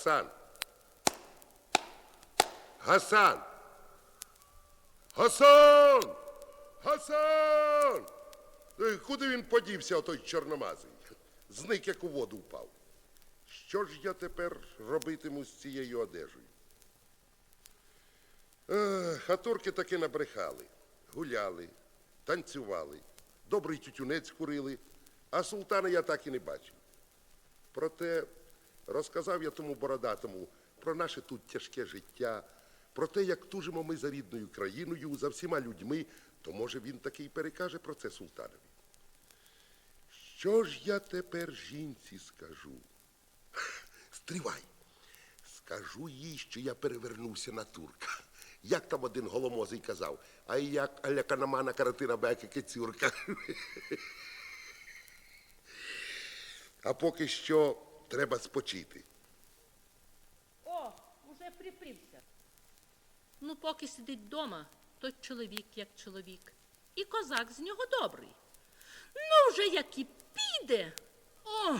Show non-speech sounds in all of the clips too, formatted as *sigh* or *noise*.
Гасан. Гасан. Гасан! Гасан! Е, Куди він подівся, отой чорномазий? Зник, як у воду впав. Що ж я тепер робитиму з цією одежею? Ех, а турки таки набрехали, гуляли, танцювали, добрий тютюнець курили, а султана я так і не бачив. Проте розказав я тому бородатому про наше тут тяжке життя, про те, як тужимо ми за рідною країною, за всіма людьми, то може він таки й перекаже про це султанові. Що ж я тепер жінці скажу? *laughs* Стривай. Скажу їй, що я перевернувся на турка. Як там один голомозий казав, а як аляканамана каратина беки кицюрка. *laughs* А поки що треба спочити. О, уже припрився. Ну, поки сидить вдома, то чоловік як чоловік. І козак з нього добрий. Ну, вже як і піде. О,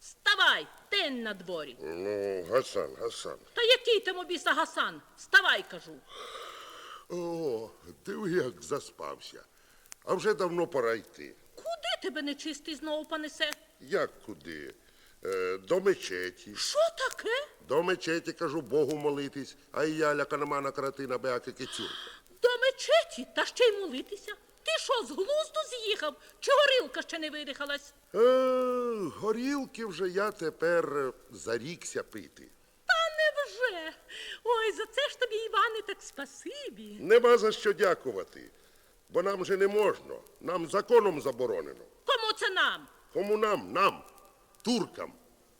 вставай, день на дворі. Ну, Гасан, Гасан. Та який там обіса Гасан? Вставай, кажу. О, диви, як заспався. А вже давно пора йти. Куди тебе нечистий знову понесе? Як куди? Е, до мечеті. Що таке? До мечеті, кажу, Богу молитись, а і я ляканамана каратина беаки кицюрка. До мечеті, та ще й молитися. Ти що, з глузду з'їхав? Чи горілка ще не видихалась? Е, горілки вже я тепер е, зарікся пити. Та невже? Ой, за це ж тобі, Іване, так спасибі. Нема за що дякувати, бо нам же не можна. Нам законом заборонено. Кому це нам? Кому нам? Нам, туркам.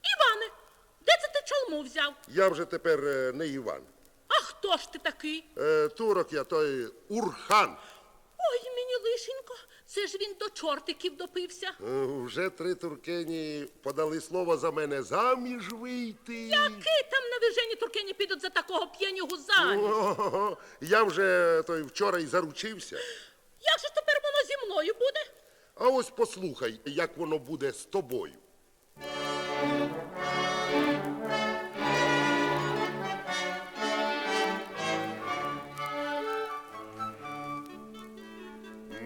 Іване, де це ти чолму взяв? Я вже тепер е, не Іван. А хто ж ти такий? Е, турок я той Урхан. Ой, мені лишенько, це ж він до чортиків допився. Е, Вже три туркені подали слово за мене заміж вийти. Який там на вижені туркені підуть за такого п'янюгу заміж? О, я вже той вчора й заручився. Як же тепер воно зі мною буде? А ось послухай, як воно буде з тобою.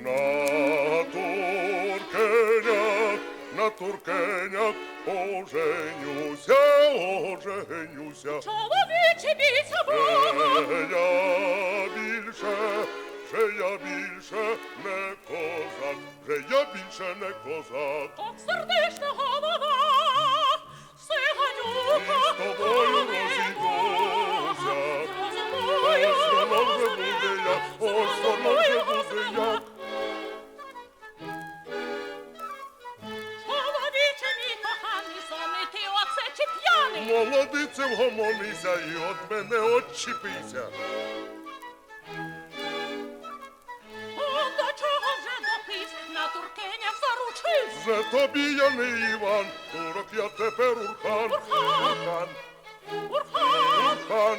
На туркенях, на туркенях оженюся, оженюся. Чоловіче бійся Бога! Ще я більше, ще я більше не козак, вже я більше не козак. От сердешна Молодице і от мене очіпися. До чого вже допис, на туркенях заручись. Вже тобі я не Іван, турок я тепер Урхан. Урхан, Урхан! Урхан,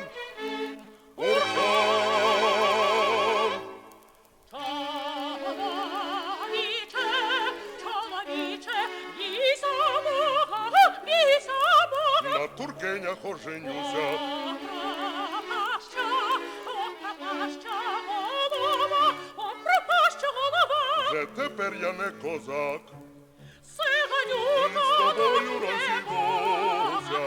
голова. Вже тепер я не козак. Сиганюка, з тобою розійдуся.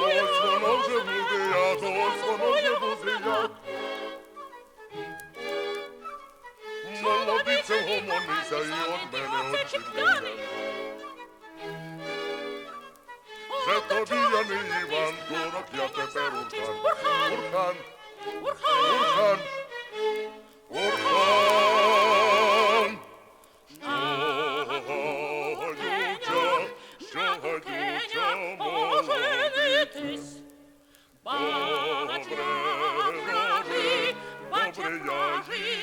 Ось воно вже буде як, ось воно вже буде як. Молодице гомонися і от мене отчепися. Вже тобі я Іван, турок я тепер Урхан. Урхан, Урхан! Урхан. Що гадюча, що гадюча молодиць. оженитись. Бач, Добре, я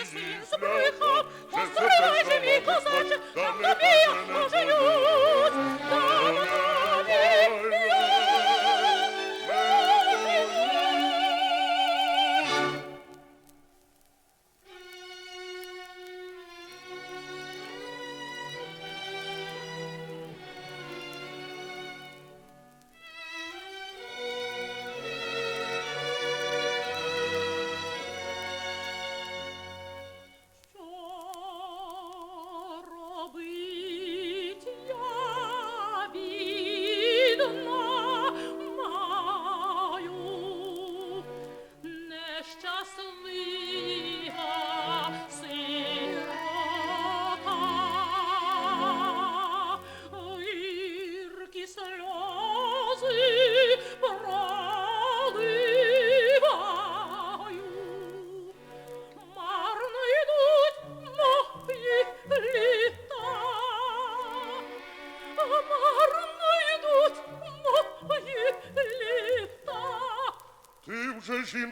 зляхав, збрехав. вже же, мій козаче, там тобі я мене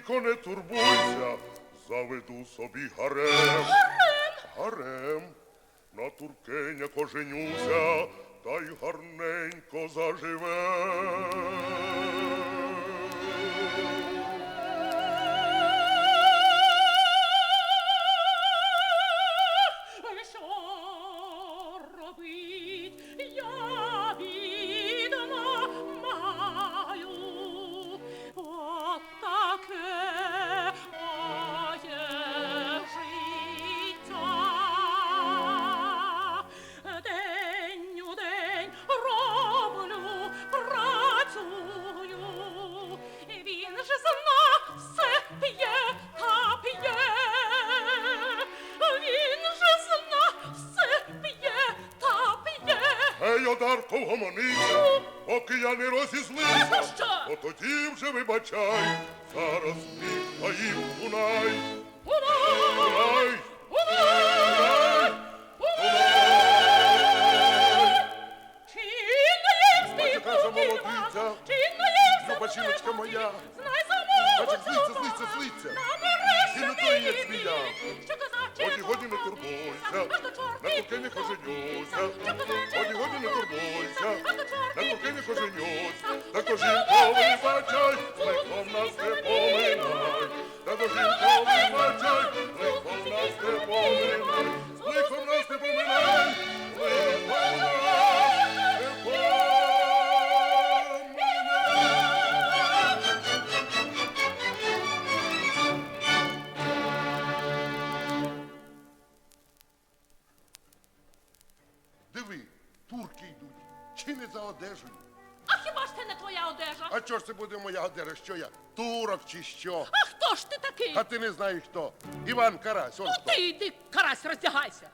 жінко, не турбуйся, заведу собі гарем. Гарем. На туркеня коженюся, та й гарненько заживе. Гей, Одарко, вгомонися, поки я не розізлився. А тоді вже вибачай, зараз мій таїм Дунай. koşuyor. Чи що? А хто ж ти такий? А ти не знаєш хто? Іван Карась, он Ну хто. ти йди, карась, роздягайся.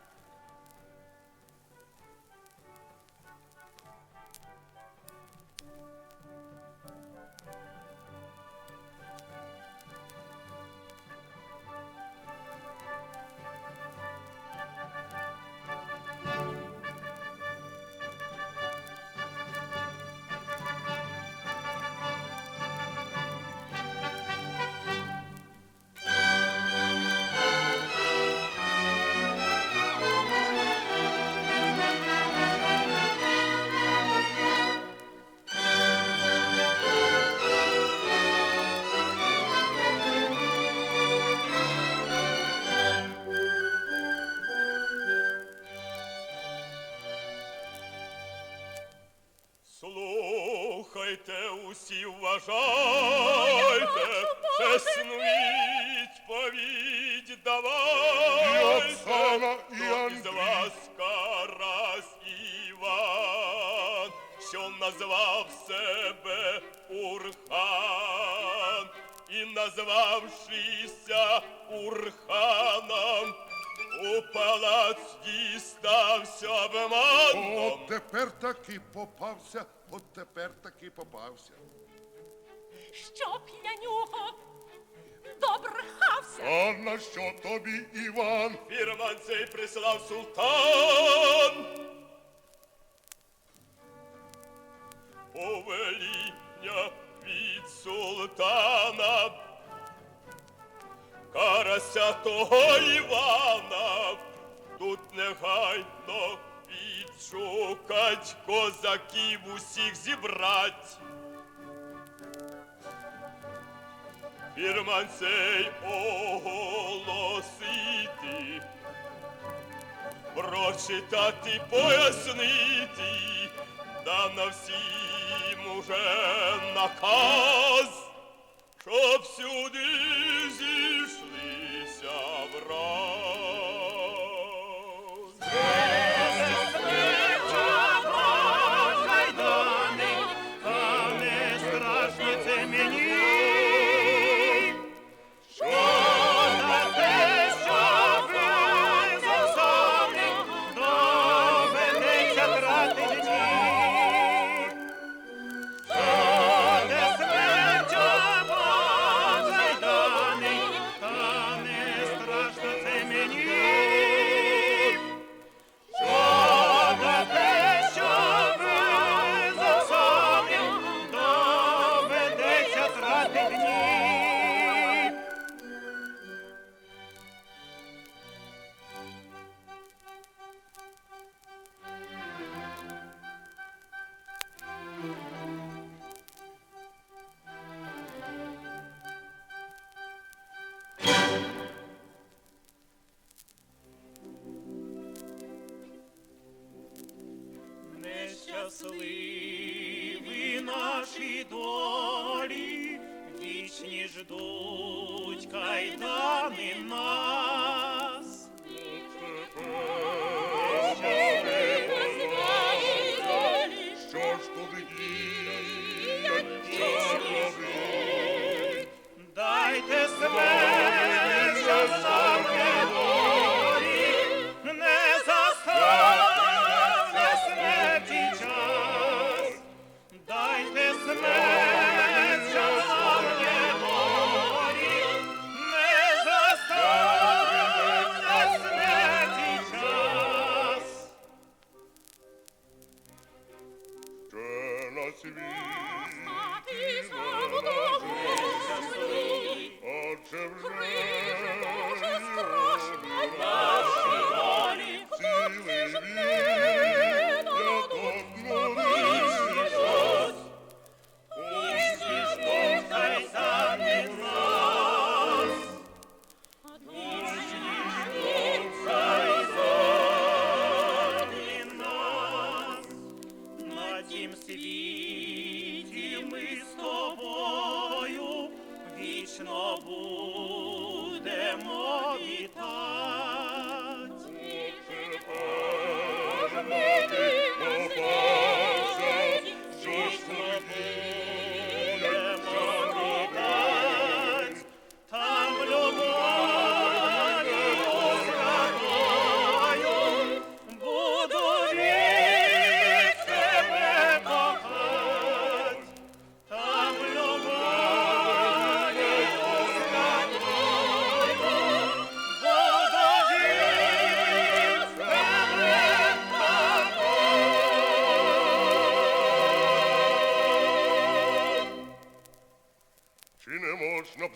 Усі, вважайте, чесну відповідь давайте. Хто із вас Карась Іван, що назвав себе Урхан, і назвавшися Урханом, у палац дістався обманом. От тепер таки попався, от тепер таки попався. Що п'янюго добрехався. А на що тобі, Іван? Фірман цей прислав султан. Повеління від султана. Карася того Івана. Тут негайно відшукать козаків усіх зібрать. Фірман цей оголосити, прочитати, пояснити, дано всім уже наказ, щоб сюди зійшлися враз.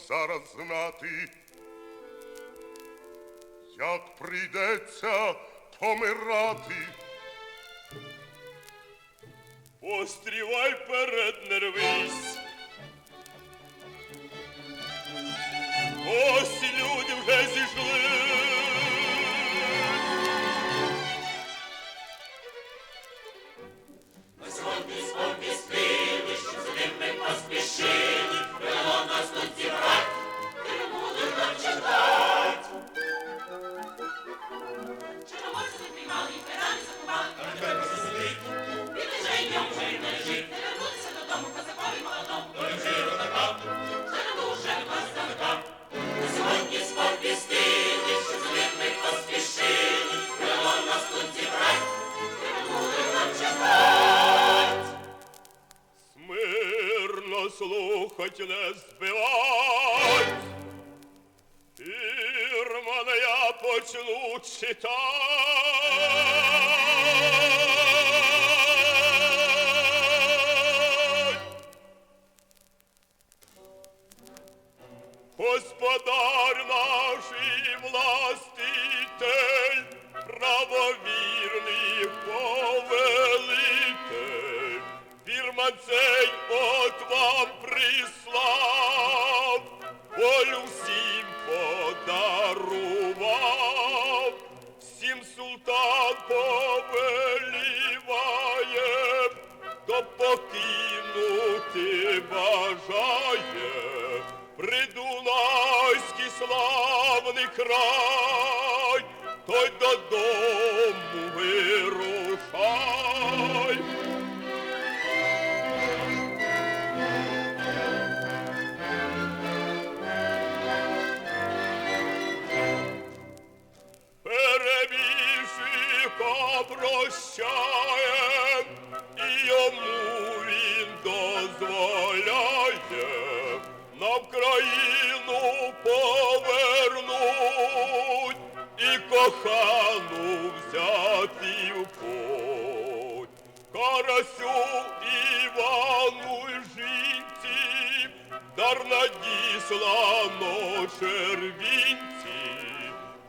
зараз знати, як прийдеться помирати. Острівай перед нервись. Ось люди вже зійшли. хоть не збивать, ірмана, я почну читать. Господар нашій і властитель правові.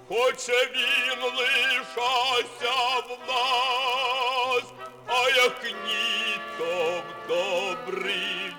Хоче він лишався в нас, а як ні, то добрий.